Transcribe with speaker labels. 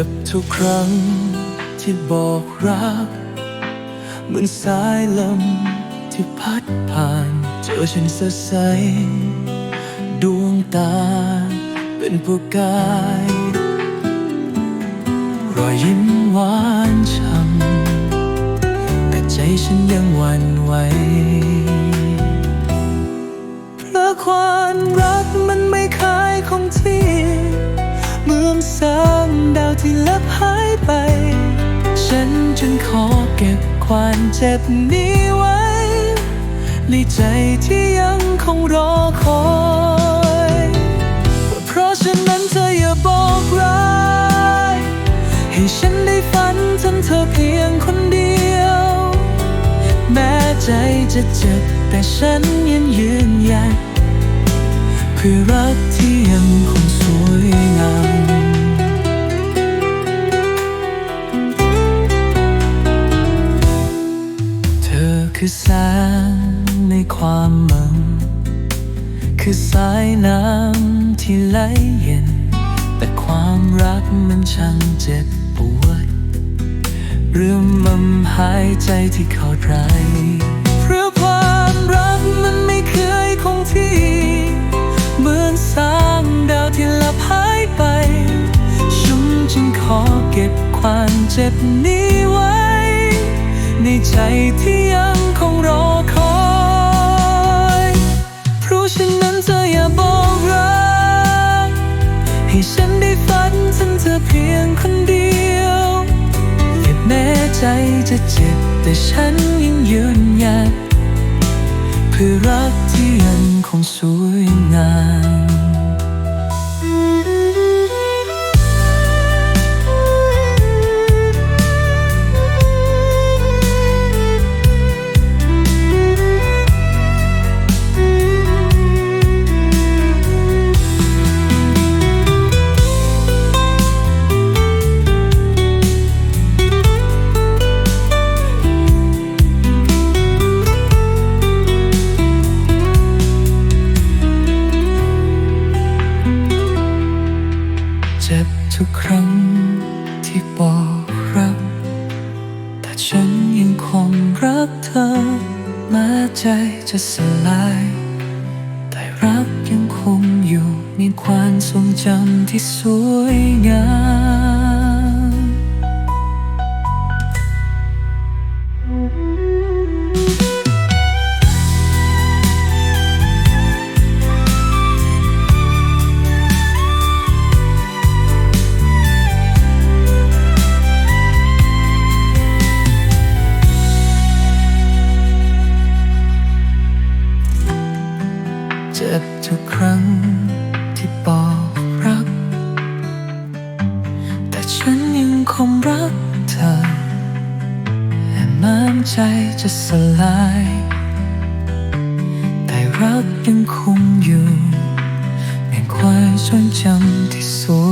Speaker 1: จ็บทุกครั้งที่บอกรัก เหมือนสายลมที่พัดผ่าน เจอฉันสดใส ดวงตาเป็นประกาย รอยยิ้มหวานช่ำแต่ใจฉันยังหวั่นไหวเพราะความรักมันไม่เคยคงที่ ที่ลับหายไป ฉันจึงขอเก็บความเจ็บนี้ไว้ ในใจที่ยังคงรอคอย เพราะฉะนั้นเธออย่าบอกรักให้ฉันได้ฝันถึงเธอเพียงคนเดียว แม้ใจจะเจ็บแต่ฉันยังยืนยัดเพื่อรักที่ยังคงสวย คือแสงในความมังคือสายน้ำที่ไหลเย็น แต่ความรักมันช่างเจ็บปวดเรื่องมันหายใจที่ขาดไรายเพราะความรักมันไม่เคยคงที่ เหมือนสางดาวที่ลับหายไป ฉันจึงขอเก็บความเจ็บนี้ไว้ ในใจที่ยัง ให้ฉันได้ฝันถึงเธอเพียงคนเดียวแค่แม้ใจจะเจ็บแต่ฉันยังยืนหยัดเพื่อรักที่ยังคงสวยงาม จ็บทุกครั้งที่บอกรัก แต่ฉันยังคงรักเธอ แม้ใจจะสลาย แต่รักยังคงอยู่มีความทรงจำที่สวยงาม ใจจะสลาย แต่รักยังคงอยู่เป็นความทรงจำที่สว